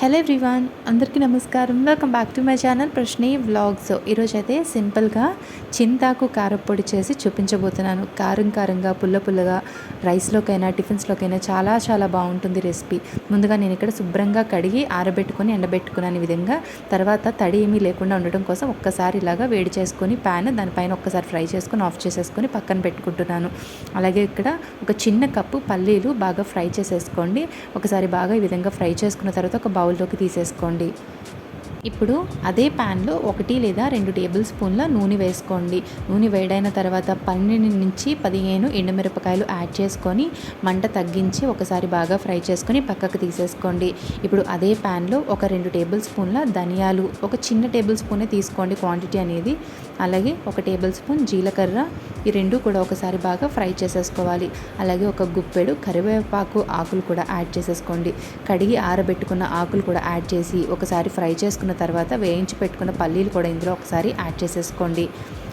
Hello everyone అందరికీ నమస్కారం. Welcome back to my channel Prashni vlogs. ఈరోజు అయితే సింపుల్గా చింతాకు కారపొడి చేసి చూపించబోతున్నాను. కారం కారంగా పుల్ల పుల్లగా రైస్లోకైనా టిఫిన్స్లోకైనా చాలా చాలా బాగుంటుంది రెసిపీ. ముందుగా నేను ఇక్కడ శుభ్రంగా కడిగి ఆరబెట్టుకొని ఎండబెట్టుకున్నాను ఈ విధంగా. తర్వాత తడి ఏమీ లేకుండా ఉండటం కోసం ఒక్కసారి ఇలాగా వేడి చేసుకొని ప్యాన్ దానిపైన ఒక్కసారి ఫ్రై చేసుకొని ఆఫ్ చేసేసుకొని పక్కన పెట్టుకుంటున్నాను. అలాగే ఇక్కడ ఒక చిన్న కప్పు పల్లీలు బాగా ఫ్రై చేసేసుకోండి. ఒకసారి బాగా ఈ విధంగా ఫ్రై చేసుకున్న తర్వాత ఒక బౌల్లోకి తీసేసుకోండి. ఇప్పుడు అదే ప్యాన్లో ఒకటి లేదా రెండు టేబుల్ స్పూన్ల నూనె వేసుకోండి. నూనె వేడైన తర్వాత పన్నెండు నుంచి పదిహేను ఎండుమిరపకాయలు యాడ్ చేసుకొని మంట తగ్గించి ఒకసారి బాగా ఫ్రై చేసుకొని పక్కకు తీసేసుకోండి. ఇప్పుడు అదే ప్యాన్లో ఒక రెండు టేబుల్ స్పూన్ల ధనియాలు ఒక చిన్న టేబుల్ స్పూనే తీసుకోండి క్వాంటిటీ అనేది. అలాగే ఒక టేబుల్ స్పూన్ జీలకర్ర ఈ రెండు కూడా ఒకసారి బాగా ఫ్రై చేసేసుకోవాలి. అలాగే ఒక గుప్పెడు కరివేపాకు ఆకులు కూడా యాడ్ చేసేసుకోండి. కడిగి ఆరబెట్టుకున్న ఆకులు కూడా యాడ్ చేసి ఒకసారి ఫ్రై చేసుకున్న తర్వాత వేయించి పెట్టుకున్న పల్లీలు కూడా ఇందులో ఒకసారి యాడ్ చేసేసుకోండి.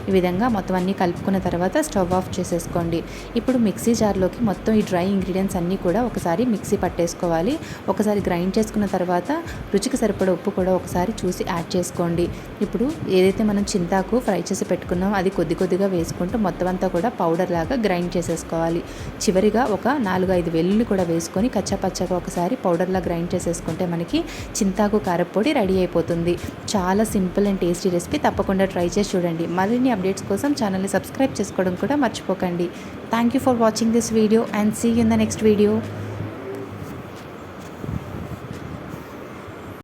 ఈ విధంగా మొత్తం అన్నీ కలుపుకున్న తర్వాత స్టవ్ ఆఫ్ చేసేసుకోండి. ఇప్పుడు మిక్సీ జార్లోకి మొత్తం ఈ డ్రై ఇంగ్రీడియంట్స్ అన్నీ కూడా ఒకసారి మిక్సీ పట్టేసుకోవాలి. ఒకసారి గ్రైండ్ చేసుకున్న తర్వాత రుచికి సరిపడ ఉప్పు కూడా ఒకసారి చూసి యాడ్ చేసుకోండి. ఇప్పుడు ఏదైతే మనం చింతాకు ఫ్రై చేసి పెట్టుకున్నామో అది కొద్ది కొద్దిగా వేసుకుంటూ మొత్తం అంతా కూడా పౌడర్ లాగా గ్రైండ్ చేసేసుకోవాలి. చివరిగా ఒక నాలుగు ఐదు వెల్లుల్లి కూడా వేసుకొని కచ్చాపచ్చగా ఒకసారి పౌడర్లా గ్రైండ్ చేసేసుకుంటే మనకి చింతాకు కారపొడి రెడీ అయిపోతుంది. చాలా సింపుల్ అండ్ టేస్టీ రెసిపీ తప్పకుండా ట్రై చేసి చూడండి. మరిన్ని అప్డేట్స్ కోసం ఛానల్ని సబ్స్క్రైబ్ చేసుకోవడం కూడా మర్చిపోకండి. Thank you for watching this video and see in the next video